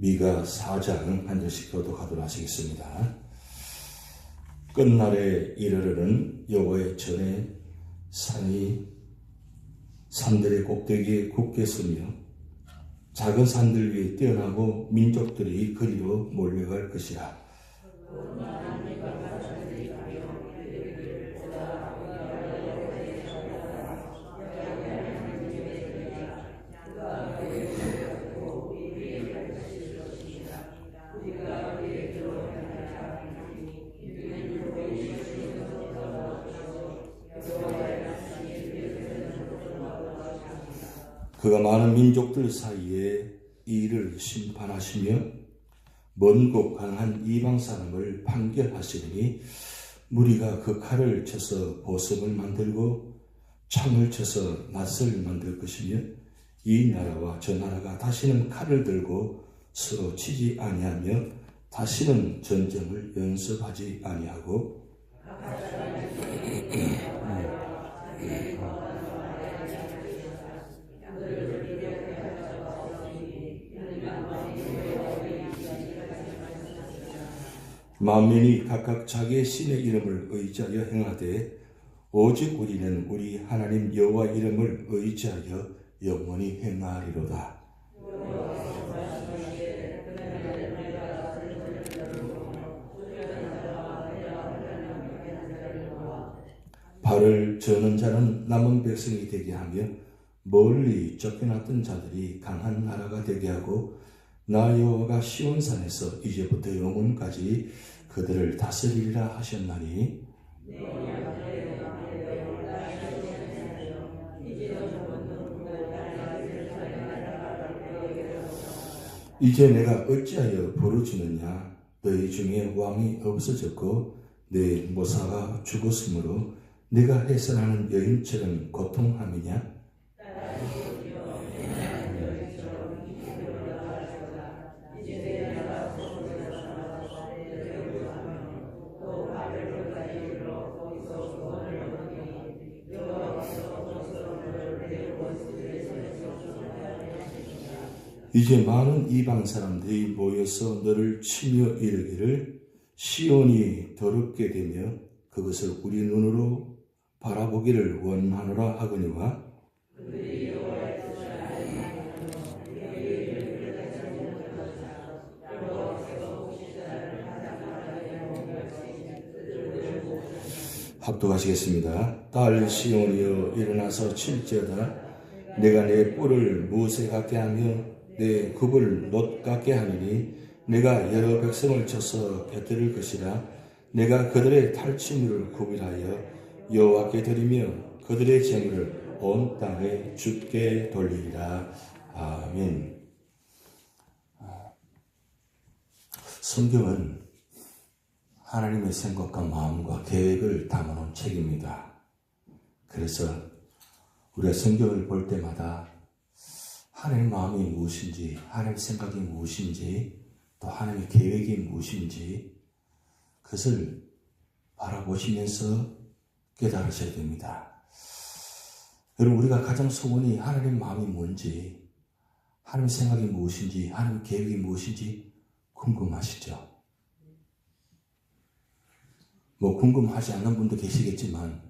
미가 4장 한 절씩 교독하도록 하시겠습니다. 끝날에 이르르는 여호와의 전에 산이 산들의 꼭대기에 굳게 서며 작은 산들 위에 뛰어나고 민족들이 그리로 몰려갈 것이라. 그가 많은 민족들 사이에 이 일을 심판하시며 먼 곳 강한 이방 사람을 판결하시리니 무리가 그 칼을 쳐서 보석을 만들고 창을 쳐서 낫을 만들 것이며 이 나라와 저 나라가 다시는 칼을 들고 서로 치지 아니하며 다시는 전쟁을 연습하지 아니하고 만민이 각각 자기의 신의 이름을 의지하여 행하되 오직 우리는 우리 하나님 여호와 이름을 의지하여 영원히 행하리로다. 발을 저는 자는 남은 백성이 되게 하며 멀리 쫓겨났던 자들이 강한 나라가 되게 하고 나 여호와가 시온산에서 이제부터 영원까지 그들을 다스리리라 하셨나니? 이제 내가 어찌하여 부르짖느냐? 너희 중에 왕이 없어졌고 내 모사가 죽었으므로 네가 해산하는 여인처럼 고통함이냐 이제 많은 이방 사람들이 모여서 너를 치며 이르기를 시온이 더럽게 되며 그것을 우리 눈으로 바라보기를 원하노라 하거니와 합독하시겠습니다. 딸 시온이여 일어나서 칠지어다 내가 내 뿔을 무쇠 같게 하며 내 굽을 놋 같게 하리니 내가 여러 백성을 쳐서 곁들일 것이라 내가 그들의 탈취물을 구별하여 여호와께 드리며 그들의 재물을 온 땅에 죽게 돌리리라 아멘. 성경은 하나님의 생각과 마음과 계획을 담아놓은 책입니다. 그래서 우리가 성경을 볼 때마다 하나님의 마음이 무엇인지, 하나님의 생각이 무엇인지, 또 하나님의 계획이 무엇인지, 그것을 바라보시면서 깨달으셔야 됩니다. 여러분, 우리가 가장 소원이 하나님의 마음이 뭔지, 하나님의 생각이 무엇인지, 하나님의 계획이 무엇인지 궁금하시죠? 뭐 궁금하지 않는 분도 계시겠지만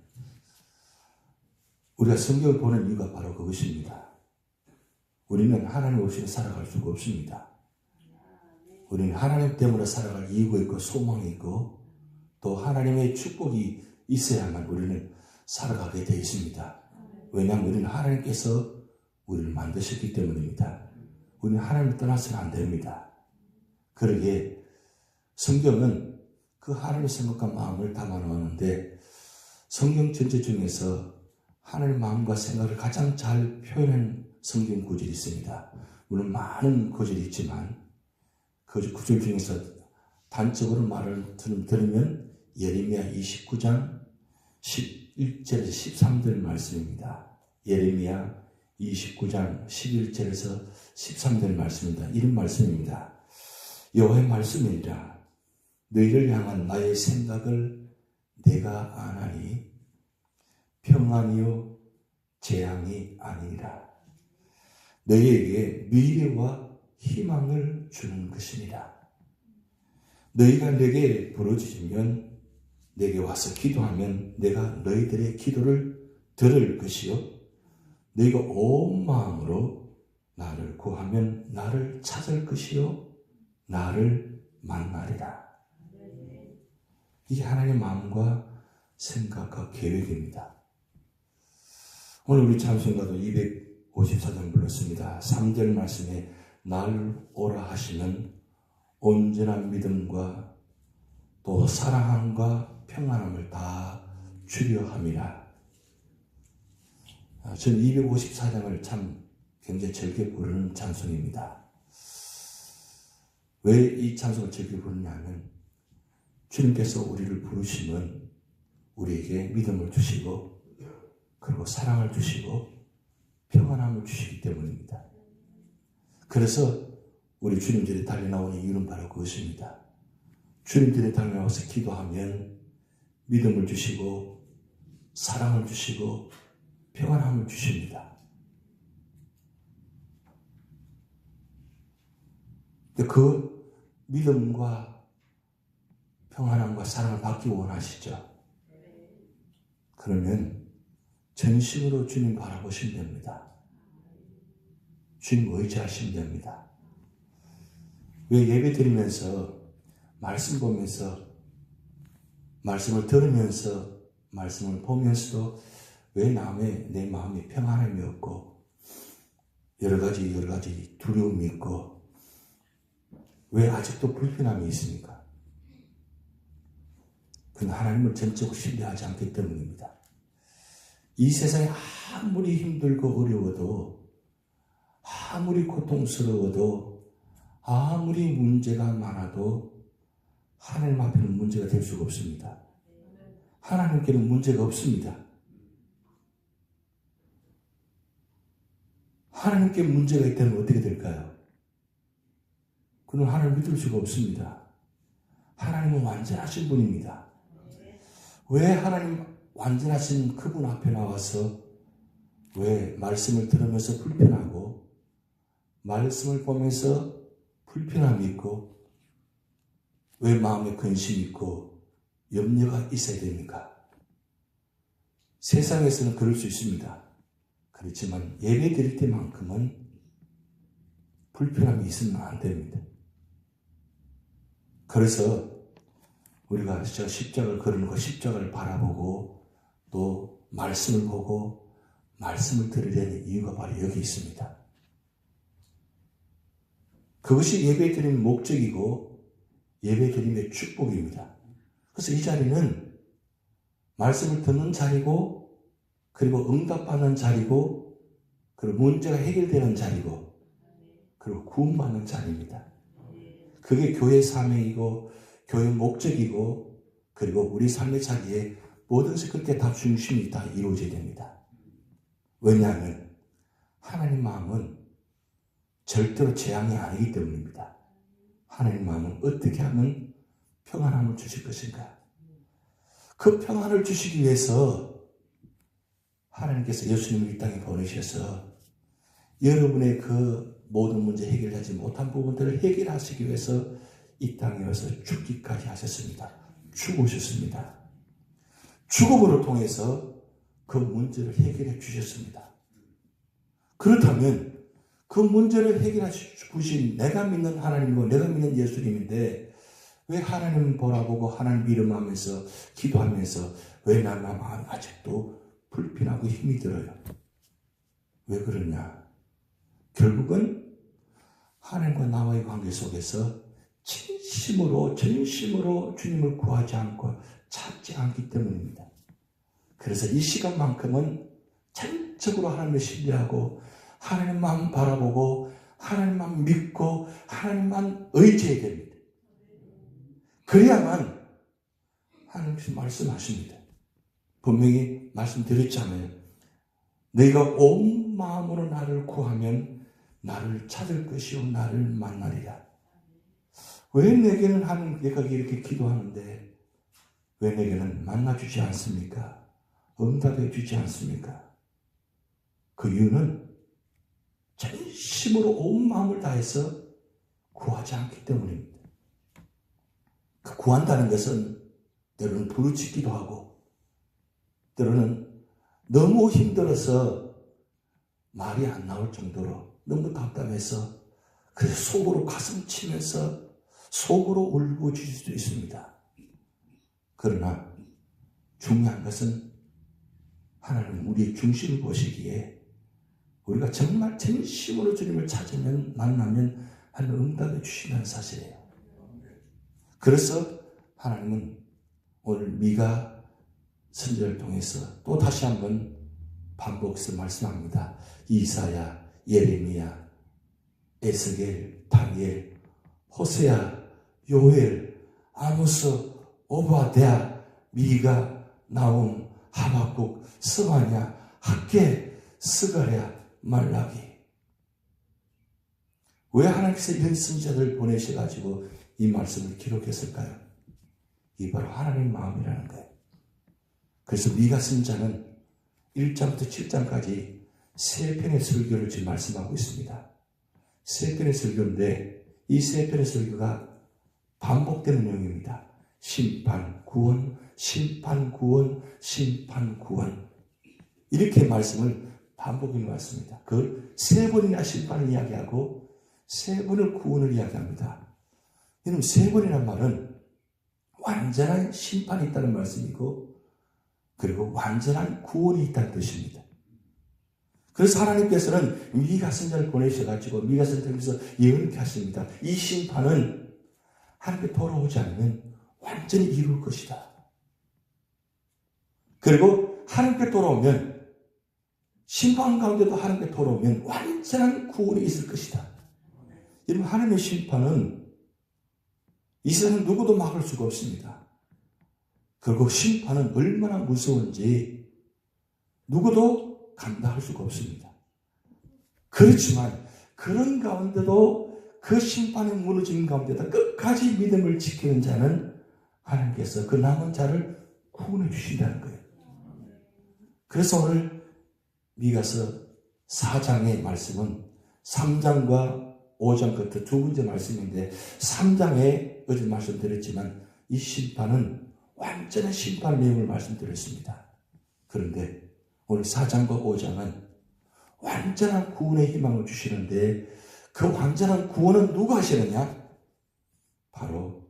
우리가 성경을 보는 이유가 바로 그것입니다. 우리는 하나님 없이 살아갈 수가 없습니다. 우리는 하나님 때문에 살아갈 이유가 있고 소망이 있고 또 하나님의 축복이 있어야만 우리는 살아가게 되어 있습니다. 왜냐하면 우리는 하나님께서 우리를 만드셨기 때문입니다. 우리는 하나님을 떠나서는 안 됩니다. 그러기에 성경은 그 하나님의 생각과 마음을 담아놓았는데 성경 전체 중에서 하나님의 마음과 생각을 가장 잘 표현한 성경 구절이 있습니다. 물론 많은 구절이 있지만 그 구절 중에서 단적으로 말을 들으면 예레미야 29장 11절에서 13절 말씀입니다. 예레미야 29장 11절에서 13절 말씀입니다. 이런 말씀입니다. 여호와의 말씀이니라 너희를 향한 나의 생각을 내가 아나니 평안이요 재앙이 아니라 너희에게 미래와 희망을 주는 것이니라. 너희가 내게 부르짖으면 내게 와서 기도하면 내가 너희들의 기도를 들을 것이요 너희가 온 마음으로 나를 구하면 나를 찾을 것이요 나를 만나리라. 이게 하나님의 마음과 생각과 계획입니다. 오늘 우리 찬송가도 254장 불렀습니다. 3절 말씀에 날 오라 하시는 온전한 믿음과 또 사랑함과 평안함을 다 주려 함이라. 아, 저는 254장을 참 굉장히 즐겨 부르는 찬송입니다. 왜 이 찬송을 즐겨 부르냐면 주님께서 우리를 부르시면 우리에게 믿음을 주시고 그리고 사랑을 주시고 평안함을 주시기 때문입니다. 그래서 우리 주님들이 달려 나오는 이유는 바로 그것입니다. 주님들이 달려 나와서 기도하면 믿음을 주시고 사랑을 주시고 평안함을 주십니다. 그 믿음과 평안함과 사랑을 받기 원하시죠? 그러면 전심으로 주님 바라보시면 됩니다. 주님 의지하시면 됩니다. 왜 예배 드리면서 말씀 보면서 말씀을 들으면서 말씀을 보면서도 왜 남의 내 마음이 평안함이 없고 여러 가지 여러 가지 두려움이 있고 왜 아직도 불편함이 있습니까? 그건 하나님을 전적으로 신뢰하지 않기 때문입니다. 이 세상에 아무리 힘들고 어려워도 아무리 고통스러워도 아무리 문제가 많아도 하나님 앞에는 문제가 될 수가 없습니다. 하나님께는 문제가 없습니다. 하나님께 문제가 있다면 어떻게 될까요? 그는 하나님 믿을 수가 없습니다. 하나님은 완전하신 분입니다. 왜 하나님 완전하신 그분 앞에 나와서 왜 말씀을 들으면서 불편하고 말씀을 보면서 불편함이 있고 왜 마음에 근심이 있고 염려가 있어야 됩니까? 세상에서는 그럴 수 있습니다. 그렇지만 예배 드릴 때만큼은 불편함이 있으면 안 됩니다. 그래서 우리가 저 십자가를 걸는 거 십자가를 바라보고 또 말씀을 보고 말씀을 들으려는 이유가 바로 여기 있습니다. 그것이 예배 드리는 목적이고 예배 드림의 축복입니다. 그래서 이 자리는 말씀을 듣는 자리고 그리고 응답받는 자리고 그리고 문제가 해결되는 자리고 그리고 구원받는 자리입니다. 그게 교회 사명이고 교회 목적이고 그리고 우리 삶의 자리에 모든 것이 그렇게 다 중심이 다 이루어져야 됩니다. 왜냐하면 하나님 마음은 절대로 재앙이 아니기 때문입니다. 하나님 마음은 어떻게 하면 평안함을 주실 것인가? 그 평안을 주시기 위해서 하나님께서 예수님을 이 땅에 보내셔서 여러분의 그 모든 문제 해결하지 못한 부분들을 해결하시기 위해서 이 땅에 와서 죽기까지 하셨습니다. 죽으셨습니다. 죽음으로 통해서 그 문제를 해결해 주셨습니다. 그렇다면 그 문제를 해결해 주신 내가 믿는 하나님이고 내가 믿는 예수님인데 왜 하나님 보라보고 하나님 믿음하면서 기도하면서 왜 나는 마음이 아직도 불편하고 힘이 들어요? 왜 그러냐? 결국은 하나님과 나와의 관계 속에서 진심으로 전심으로 주님을 구하지 않고 찾지 않기 때문입니다. 그래서 이 시간만큼은 전적으로 하나님을 신뢰하고 하나님만 바라보고 하나님만 믿고 하나님만 의지해야 됩니다. 그래야만 하나님께서 말씀하십니다. 분명히 말씀드렸잖아요. 너희가 온 마음으로 나를 구하면 나를 찾을 것이요 나를 만나리라. 왜 내게는 하는 내가 이렇게 기도하는데 왜 내게는 만나주지 않습니까? 응답해 주지 않습니까? 그 이유는 전심으로 온 마음을 다해서 구하지 않기 때문입니다. 그 구한다는 것은 때로는 부르짖기도 하고 때로는 너무 힘들어서 말이 안 나올 정도로 너무 답답해서 그래서 속으로 가슴 치면서 속으로 울부짖을 수도 있습니다. 그러나 중요한 것은 하나님 우리의 중심을 보시기에 우리가 정말 진심으로 주님을 찾으면 만나면 하나님 응답해 주신다는 사실이에요. 그래서 하나님은 오늘 미가 선지를 통해서 또 다시 한번 반복해서 말씀합니다. 이사야, 예레미야, 에스겔, 다니엘, 호세야, 요엘, 아모스, 오바데아, 미가, 나움, 하박국, 스마냐, 학계, 스가랴, 말라기. 왜 하나님께서 이런 선지자들을 보내셔가지고 이 말씀을 기록했을까요? 이 바로 하나님 마음이라는 거예요. 그래서 미가 선자는 1장부터 7장까지 세 편의 설교를 지금 말씀하고 있습니다. 세 편의 설교인데 이 세 편의 설교가 반복되는 내용입니다. 심판, 구원, 심판, 구원, 심판, 구원. 이렇게 말씀을 반복해 왔습니다. 그세 번이나 심판을 이야기하고 세 번을 구원을 이야기합니다. 이는 세 번이란 말은 완전한 심판이 있다는 말씀이고 그리고 완전한 구원이 있다는 뜻입니다. 그래서 하나님께서는 미가 선자를 보내셔가지고 미가 선자께서 예언케 하십니다. 이 심판은 하나님께 돌아오지 않으면 완전히 이룰 것이다. 그리고 하나님께 돌아오면 심판 가운데도 하나님께 돌아오면 완전한 구원이 있을 것이다. 여러분 하나님의 심판은 이 세상 누구도 막을 수가 없습니다. 그리고 심판은 얼마나 무서운지 누구도 감당할 수가 없습니다. 그렇지만 그런 가운데도 그 심판의 무너진 가운데다 끝까지 믿음을 지키는 자는 하나님께서 그 남은 자를 구원해 주신다는 거예요. 그래서 오늘 미가서 4장의 말씀은 3장과 5장 끝에 두 번째 말씀인데 3장에 어제 말씀드렸지만 이 심판은 완전한 심판 내용을 말씀드렸습니다. 그런데 오늘 4장과 5장은 완전한 구원의 희망을 주시는데 그 완전한 구원은 누가 하시느냐? 바로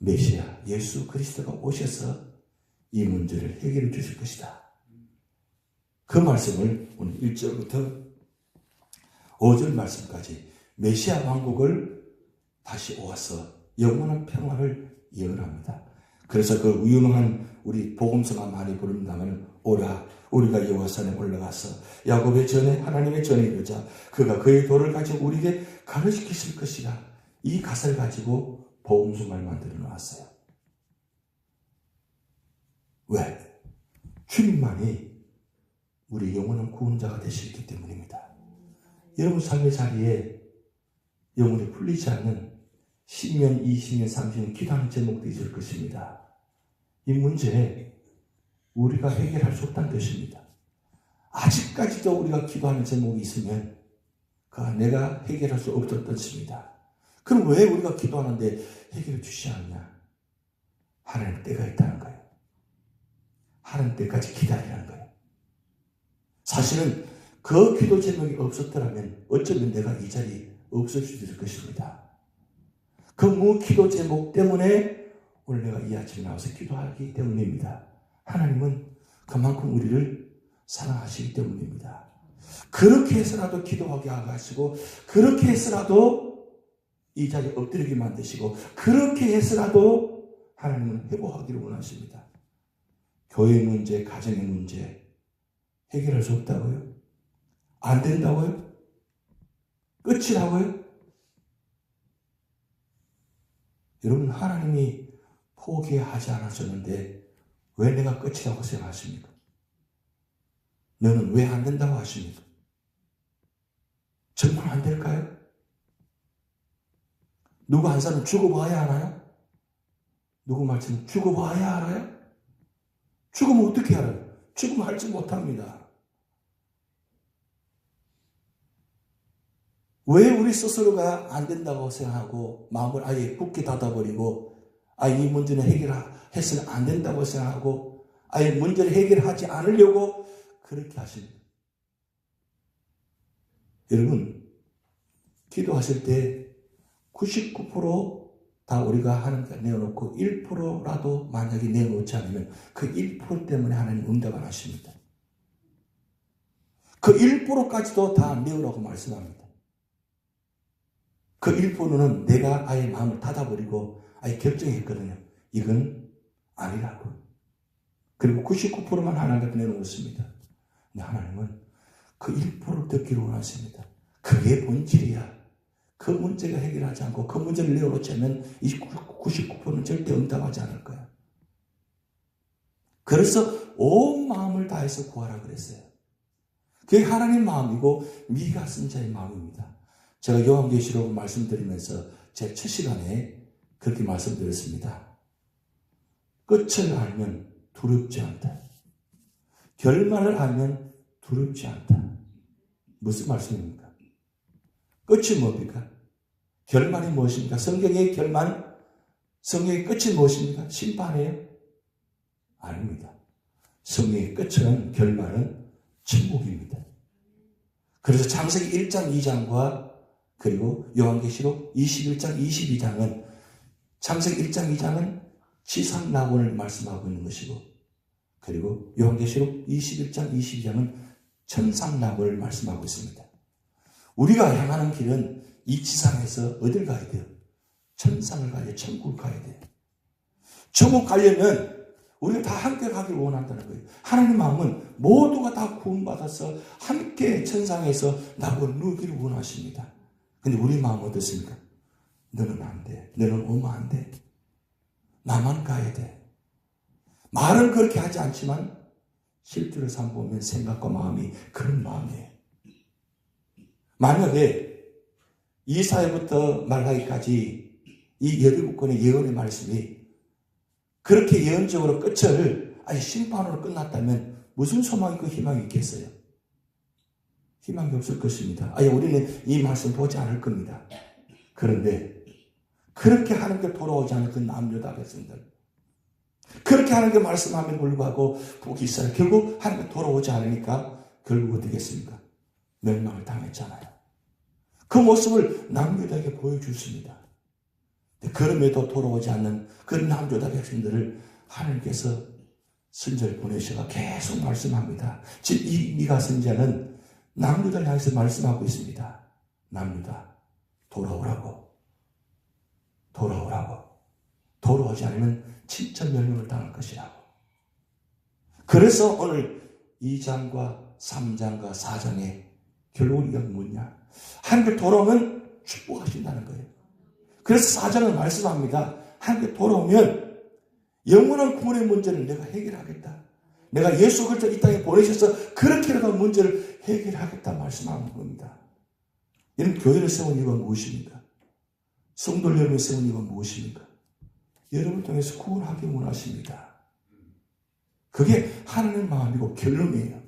메시아 예수 그리스도가 오셔서 이 문제를 해결해 주실 것이다. 그 말씀을 오늘 1절부터 5절 말씀까지 메시아 왕국을 다시 오아서 영원한 평화를 예언합니다. 그래서 그 유명한 우리 복음서만 많이 부릅니다만 오라 우리가 여호와산에 올라가서 야곱의 전에 하나님의 전에 이르자 그가 그의 도를 가지고 우리에게 가르치실 것이라 이 가사를 가지고 복음서만 만들어 놓았어요. 왜? 주님만이 우리 영원한 구원자가 되시기 때문입니다. 여러분 삶의 자리에 영혼이 풀리지 않는 10년, 20년, 30년 기도하는 제목도 있을 것입니다. 이 문제 우리가 해결할 수 없다는 뜻입니다. 아직까지도 우리가 기도하는 제목이 있으면 그 내가 해결할 수 없었던 뜻입니다. 그럼 왜 우리가 기도하는데 해결해 주시지 않냐? 하나님 때가 있다는 거예요. 하나님 때까지 기다리라는 거예요. 사실은 그 기도 제목이 없었더라면 어쩌면 내가 이 자리에 없을 수도 있을 것입니다. 그 무기도 제목 때문에 오늘 내가 이 아침에 나와서 기도하기 때문입니다. 하나님은 그만큼 우리를 사랑하시기 때문입니다. 그렇게 해서라도 기도하게 하시고 그렇게 해서라도 이 자리에 엎드리게 만드시고 그렇게 해서라도 하나님은 회복하기를 원하십니다. 교회 문제, 가정의 문제 해결할 수 없다고요? 안 된다고요? 끝이라고요? 여러분 하나님이 포기하지 않으셨는데 왜 내가 끝이라고 생각하십니까? 너는 왜 안 된다고 하십니까? 정말 안 될까요? 누구 한 사람 죽어봐야 하나요? 누구 말씀 죽어봐야 알아요? 죽으면 어떻게 알아요? 죽으면 알지 못합니다. 왜 우리 스스로가 안 된다고 생각하고 마음을 아예 굳게 닫아버리고 아이 문제는 해결해서는 안 된다고 생각하고 아예 문제를 해결하지 않으려고 그렇게 하십니다. 여러분 기도하실 때 99%다 우리가 거 내어놓고 1%라도 만약에 내어놓지 않으면 그 1% 때문에 하나님 응답 안 하십니다. 그 1%까지도 다 내으라고 말씀합니다. 그 1%는 내가 아예 마음을 닫아버리고 아예 결정했거든요. 이건 아니라고. 그리고 99%만 하나님께 내놓습니다. 근데 하나님은 그 1%를 듣기를 원하십니다. 그게 본질이야. 그 문제가 해결하지 않고 그 문제를 이 99%는 절대 응답하지 않을 거야. 그래서 온 마음을 다해서 구하라 그랬어요. 그게 하나님 마음이고 미가 쓴 자의 마음입니다. 제가 요한계시록 말씀드리면서 제 첫 시간에 그렇게 말씀드렸습니다. 끝을 알면 두렵지 않다. 결말을 알면 두렵지 않다. 무슨 말씀입니까? 끝이 뭡니까? 결말이 무엇입니까? 성경의 결말, 성경의 끝이 무엇입니까? 심판이에요? 아닙니다. 성경의 끝은, 결말은 천국입니다. 그래서 창세기 1장 2장과 그리고 요한계시록 21장 22장은 창세기 1장 2장은 지상 낙원을 말씀하고 있는 것이고 그리고 요한계시록 21장 22장은 천상 낙원을 말씀하고 있습니다. 우리가 향하는 길은 이 지상에서 어딜 가야 돼요? 천상을 가야 돼요. 천국을 가야 돼요. 천국 가려면 우리가 다 함께 가길 원한다는 거예요. 하나님 마음은 모두가 다 구원받아서 함께 천상에서 낙을 누기를 원하십니다. 근데 우리 마음 어떻습니까? 너는 안 돼. 너는 오면 안 돼. 나만 가야 돼. 말은 그렇게 하지 않지만 실제로 상 보면 생각과 마음이 그런 마음이에요. 만약에 이사회부터 말하기까지 이 열일곱 권의 예언의 말씀이 그렇게 예언적으로 끝을 아니 심판으로 끝났다면 무슨 소망이 그 희망이 있겠어요? 희망이 없을 것입니다. 아예 우리는 이 말씀 보지 않을 겁니다. 그런데 그렇게 하나님께 돌아오지 않을 그 남유다 백성들 그렇게 하나님께 말씀함에 불구하고 복이 있어요. 결국 하나님께 돌아오지 않으니까 결국 어떻게 겠습니까 멸망을 당했잖아요. 그 모습을 남유다에게 보여주십니다. 그럼에도 돌아오지 않는 그 남조다 백성들을 하나님께서 선절 보내셔가 계속 말씀합니다. 지금 이 미가 선자는 남유다를 향해서 말씀하고 있습니다. 남유다 돌아오라고 돌아오라고 돌아오지 않으면 진짜 멸망을 당할 것이라고. 그래서 오늘 2장과 3장과 4장에 결국 이건 뭐냐? 하나님께 돌아오면 축복하신다는 거예요. 그래서 사장은 말씀합니다. 하나님께 돌아오면 영원한 구원의 문제를 내가 해결하겠다. 내가 예수 그리스도 이 땅에 보내셔서 그렇게라도 문제를 해결하겠다 말씀하는 겁니다. 이런 교회를 세운 이유가 무엇입니까? 성도를 여러분 세운 이유가 무엇입니까? 여러분을 통해서 구원하기 원하십니다. 그게 하나님 마음이고 결론이에요.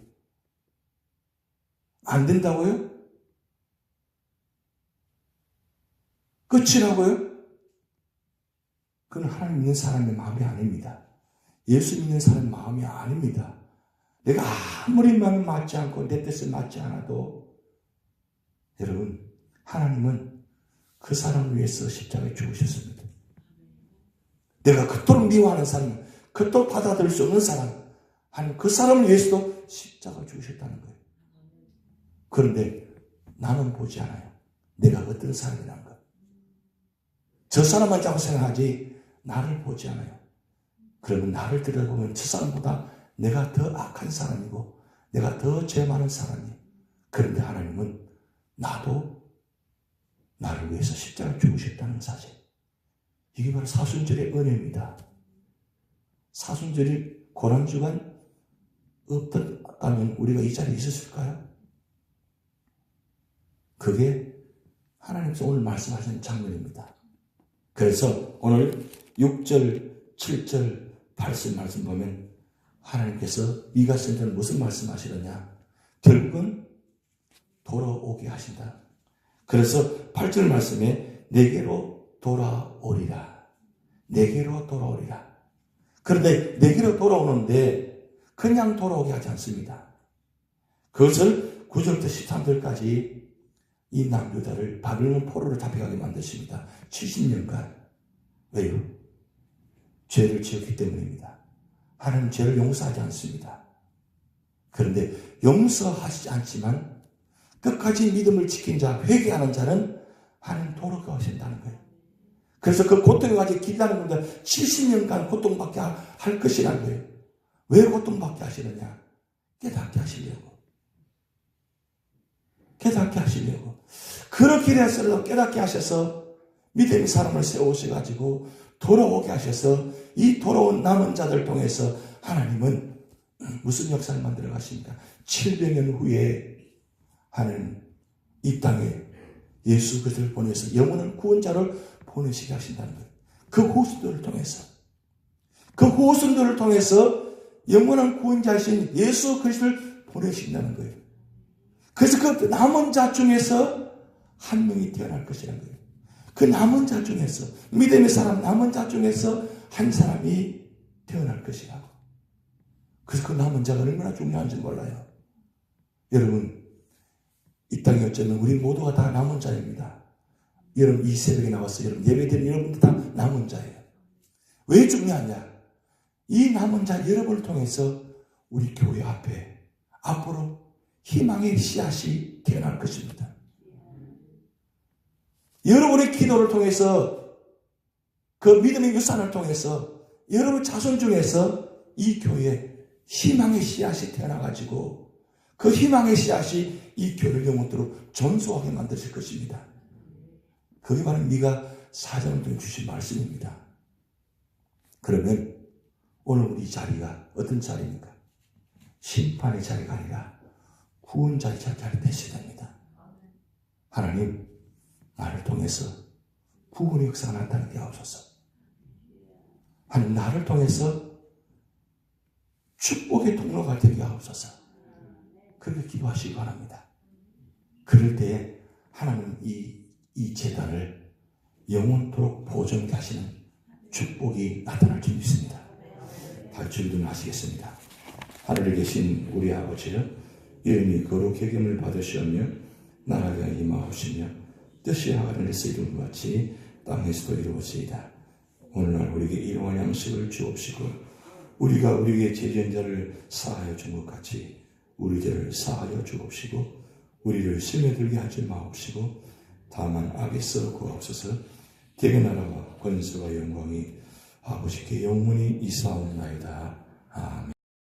안 된다고요? 끝이라고요? 그건 하나님 믿는 사람의 마음이 아닙니다. 예수 믿는 사람의 마음이 아닙니다. 내가 아무리 마음이 맞지 않고 내 뜻에 맞지 않아도 여러분 하나님은 그 사람을 위해서 십자가에 죽으셨습니다. 내가 그토록 미워하는 사람, 그토록 받아들일 수 없는 사람, 하나님 그 사람을 위해서도 십자가 죽으셨다는 거예요. 그런데 나는 보지 않아요. 내가 어떤 사람이란 거. 저 사람만 자꾸 생각하지 나를 보지 않아요. 그러면 나를 들여다보면 저 사람보다 내가 더 악한 사람이고 내가 더 죄 많은 사람이에요. 그런데 하나님은 나도 나를 위해서 십자가 죽으셨다는 사실. 이게 바로 사순절의 은혜입니다. 사순절이 고난주간 없었다면 우리가 이 자리에 있었을까요? 그게 하나님께서 오늘 말씀하신 장면입니다. 그래서 오늘 6절, 7절, 8절 말씀 보면 하나님께서 미가 선자는 무슨 말씀하시느냐? 결국은 돌아오게 하신다. 그래서 8절 말씀에 내게로 돌아오리라. 내게로 돌아오리라. 그런데 내게로 돌아오는데 그냥 돌아오게 하지 않습니다. 그것을 9절부터 13절까지 이 남유다를 바빌론 포로로 잡혀가게 만드십니다. 70년간. 왜요? 죄를 지었기 때문입니다. 하나님 죄를 용서하지 않습니다. 그런데 용서하시지 않지만 끝까지 믿음을 지킨 자, 회개하는 자는 하나님 도로가 하신다는 거예요. 그래서 그 가지 기다리는 겁니다. 70년간 고통받게 할 것이라는 거예요. 왜 고통받게 하시느냐? 깨닫게 하시려고. 깨닫게 하시려고. 그렇게 해서 깨닫게 하셔서 믿음의 사람을 세우셔가지고 돌아오게 하셔서 이 돌아온 남은 자들 통해서 하나님은 무슨 역사를 만들어 가십니까? 700년 후에 하는 이 땅에 예수 그리스도를 보내서 영원한 구원자를 보내시게 하신다는 거예요. 그 후손들을 통해서 그 후손들을 통해서 영원한 구원자이신 예수 그리스도를 보내신다는 거예요. 그래서 그 남은 자 중에서 한 명이 태어날 것이라는 거예요. 그 남은 자 중에서 믿음의 사람 남은 자 중에서 한 사람이 태어날 것이라고. 그래서 그 남은 자가 얼마나 중요한지 몰라요. 여러분 이 땅에 어쩌면 우리 모두가 다 남은 자입니다. 여러분 이 새벽에 나와서 여러분 예배드린 여러분들 다 남은 자예요. 왜 중요하냐? 이 남은 자 여러분을 통해서 우리 교회 앞에 앞으로 희망의 씨앗이 태어날 것입니다. 여러분의 기도를 통해서 그 믿음의 유산을 통해서 여러분 자손 중에서 이 교회에 희망의 씨앗이 태어나가지고 그 희망의 씨앗이 이 교회를 영원토록 전소하게 만드실 것입니다. 그게 바로 네가 통해 주신 말씀입니다. 그러면 오늘 우리 자리가 어떤 자리입니까? 심판의 자리가 아니라 구원자의 자리가 되셔야 됩니다. 하나님, 나를 통해서 구원의 역사가 나타나게 하옵소서. 하나님, 나를 통해서 축복의 통로가 되게 하옵소서. 그렇게 기도하시기 바랍니다. 그럴 때에 하나님 이, 이 재단을 영원토록 보존케 하시는 축복이 나타날 줄 믿습니다. 발주를 하시겠습니다. 하늘에 계신 우리 아버지여 이름이 거룩히 여김을 받으시오며 나라가 임하옵시며 뜻이 하늘에서 이룬 것 같이 땅에서도 이루어지이다. 오늘날 우리에게 일용할 양식을 주옵시고 우리가 우리에게 죄전자를 사하여 준 것 같이 우리 죄를 사하여 주옵시고 우리를 시험에 들게 하지 마옵시고 다만 악에서 구하옵소서 대개 나라와 권세와 영광이 아버지께 영원히 이사옵나이다. 아멘